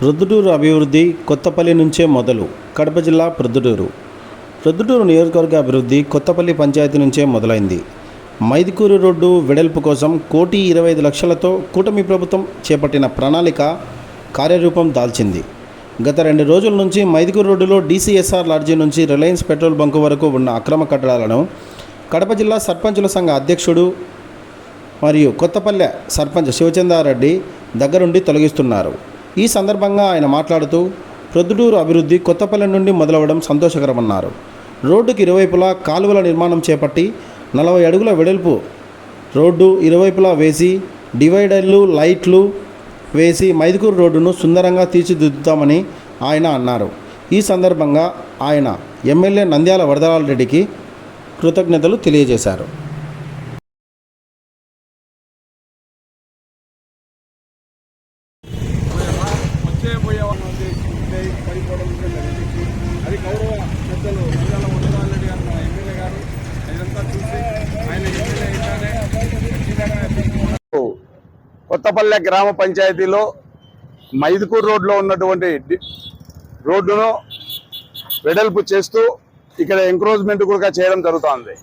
ప్రొద్దుటూరు అభివృద్ధి కొత్తపల్లి నుంచే మొదలు. కడప జిల్లా ప్రొద్దుటూరు. ప్రొద్దుటూరు నియోజకవర్గ అభివృద్ధి కొత్తపల్లి పంచాయతీ నుంచే మొదలైంది. మైదుకూరు రోడ్డు వెడల్పు కోసం కోటి ఇరవై ఐదు లక్షలతో కూటమి ప్రభుత్వం చేపట్టిన ప్రణాళిక కార్యరూపం దాల్చింది. గత రెండు రోజుల నుంచి మైదుకూరు రోడ్డులో డీసీఎస్ఆర్ లాడ్జీ నుంచి రిలయన్స్ పెట్రోల్ బంకు వరకు ఉన్న అక్రమ కట్టడాలను కడప జిల్లా సర్పంచుల సంఘ అధ్యక్షుడు మరియు కొత్తపల్లె సర్పంచ్ శివచందారెడ్డి దగ్గరుండి తొలగిస్తున్నారు. ఈ సందర్భంగా ఆయన మాట్లాడుతూ ప్రొద్దుటూరు అభివృద్ధి కొత్తపల్లె నుండి మొదలవడం సంతోషకరమన్నారు. రోడ్డుకి ఇరువైపులా కాలువల నిర్మాణం చేపట్టి నలభై అడుగుల వెడల్పు రోడ్డు ఇరువైపులా వేసి డివైడర్లు లైట్లు వేసి మైదుకూరు రోడ్డును సుందరంగా తీర్చిదిద్దుతామని ఆయన అన్నారు. ఈ సందర్భంగా ఆయన ఎమ్మెల్యే నంద్యాల వరదరాల రెడ్డికి కృతజ్ఞతలు తెలియజేశారు వచ్చే పోయే వాళ్ళకి ఉండే పడిపోవడం ఉంటే జరిగింది. అది గౌరవ పెద్దలు మంగళ వందనారెడ్డి గారు మన ఎమ్మెల్యే గారు ఇదంతా చూసి ఆయన ఎమ్మెల్యే అయితేనే ఖచ్చితంగా కొత్తపల్లె గ్రామ పంచాయతీలో మైదుకూరు రోడ్లో ఉన్నటువంటి రోడ్డును వెడల్పు చేస్తూ ఇక్కడ ఎంక్రోచ్మెంట్ కూడా చేయడం జరుగుతోంది.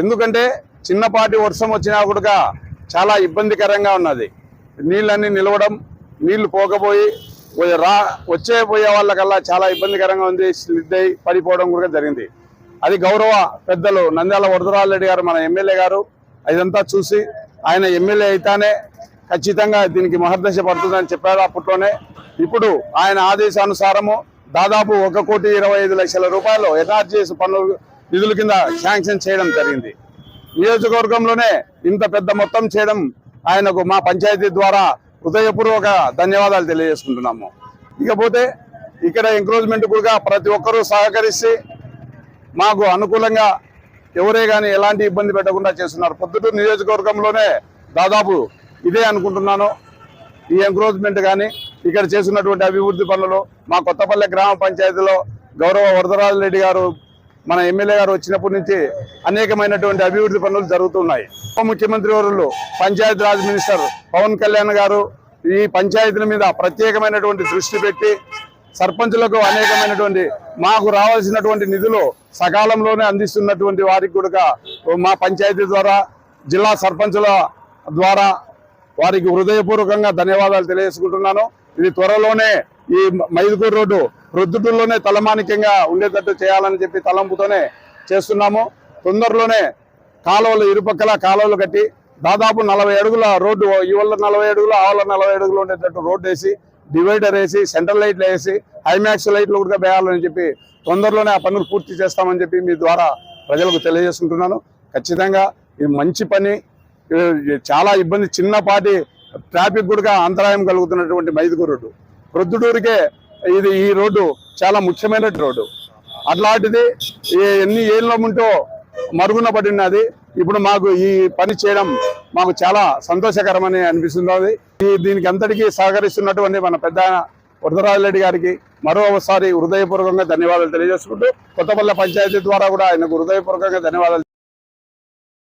ఎందుకంటే చిన్నపాటి వర్షం వచ్చినా కూడా చాలా ఇబ్బందికరంగా ఉన్నది. నీళ్ళన్నీ నిలవడం నీళ్ళు పోకపోయి పోయే రా వచ్చే పోయే వాళ్ళకల్లా చాలా ఇబ్బందికరంగా ఉంది స్లిడ్ అయి పడిపోవడం కూడా జరిగింది. అది గౌరవ పెద్దలు నంద్యాల వరదరారెడ్డి గారు మన ఎమ్మెల్యే గారు ఇదంతా చూసి ఆయన ఎమ్మెల్యే అయితేనే ఖచ్చితంగా దీనికి మహర్దశ పడుతుందని చెప్పారు అప్పట్లోనే. ఇప్పుడు ఆయన ఆదేశానుసారము దాదాపు ఒక కోటి ఇరవై ఐదు లక్షల రూపాయలు ఎన్ఆర్జీఎస్ పనులు నిధుల కింద శాంక్షన్ చేయడం జరిగింది. నియోజకవర్గంలోనే ఇంత పెద్ద మొత్తం చేయడం ఆయనకు మా పంచాయతీ ద్వారా హృదయపూర్వక ధన్యవాదాలు తెలియజేసుకుంటున్నాము. ఇకపోతే ఇక్కడ ఎంక్రోచ్మెంట్ కూడా ప్రతి ఒక్కరూ సహకరిస్తే మాకు అనుకూలంగా ఎవరే కానీ ఎలాంటి ఇబ్బంది పెట్టకుండా చేస్తున్నారు. పొద్దుటూరు నియోజకవర్గంలోనే దాదాపు ఇదే అనుకుంటున్నాను. ఈ ఎంక్రోచ్మెంట్ కానీ ఇక్కడ చేసినటువంటి అభివృద్ధి పనులు మా కొత్తపల్లె గ్రామ పంచాయతీలో గౌరవ వరదరాజు రెడ్డి గారు మన ఎమ్మెల్యే గారు వచ్చినప్పటి నుంచి అనేకమైనటువంటి అభివృద్ధి పనులు జరుగుతున్నాయి. ఉప ముఖ్యమంత్రి వరులు పంచాయత్ రాజ్ మినిస్టర్ పవన్ కళ్యాణ్ గారు ఈ పంచాయతీల మీద ప్రత్యేకమైనటువంటి దృష్టి పెట్టి సర్పంచులకు అనేకమైనటువంటి మాకు రావాల్సినటువంటి నిధులు సకాలంలోనే అందిస్తున్నటువంటి వారికి కూడా మా పంచాయతీ ద్వారా జిల్లా సర్పంచుల ద్వారా వారికి హృదయపూర్వకంగా ధన్యవాదాలు తెలియజేసుకుంటున్నాను. ఇది త్వరలోనే ఈ మైదుకూరు రోడ్డు ప్రొద్దుటూరులోనే తలమానికంగా ఉండేటట్టు చేయాలని చెప్పి తలంపుతోనే చేస్తున్నాము. తొందరలోనే కాలువలు ఇరుపక్కల కాలువలు కట్టి దాదాపు నలభై అడుగుల రోడ్డు ఇవాళ నలభై అడుగులు ఆవుల నలభై అడుగులు ఉండేటట్టు రోడ్డు వేసి డివైడర్ వేసి సెంట్రల్ లైట్లు వేసి హైమాక్స్ లైట్లు కూడా వేయాలని చెప్పి తొందరలోనే ఆ పనులు పూర్తి చేస్తామని చెప్పి మీ ద్వారా ప్రజలకు తెలియజేసుకుంటున్నాను. ఖచ్చితంగా ఇది మంచి పని చాలా ఇబ్బంది. చిన్నపాటి ట్రాఫిక్ కూడా అంతరాయం కలుగుతున్నటువంటి మైదుగు రోడ్డు. ప్రొద్దుటూరుకే ఇది ఈ రోడ్డు చాలా ముఖ్యమైన రోడ్డు. అట్లాంటిది ఎన్ని ఏళ్ళ ఉంటో మరుగున పడినది. ఇప్పుడు మాకు ఈ పని చేయడం మాకు చాలా సంతోషకరమని అనిపిస్తుంది ఈ దీనికి అంతటికీ సహకరిస్తున్నటువంటి మన పెద్ద వరదరాజరెడ్డి గారికి మరోసారి హృదయపూర్వకంగా ధన్యవాదాలు తెలియజేసుకుంటూ కొత్తపల్లె పంచాయతీ ద్వారా కూడా ఆయనకు హృదయపూర్వకంగా ధన్యవాదాలు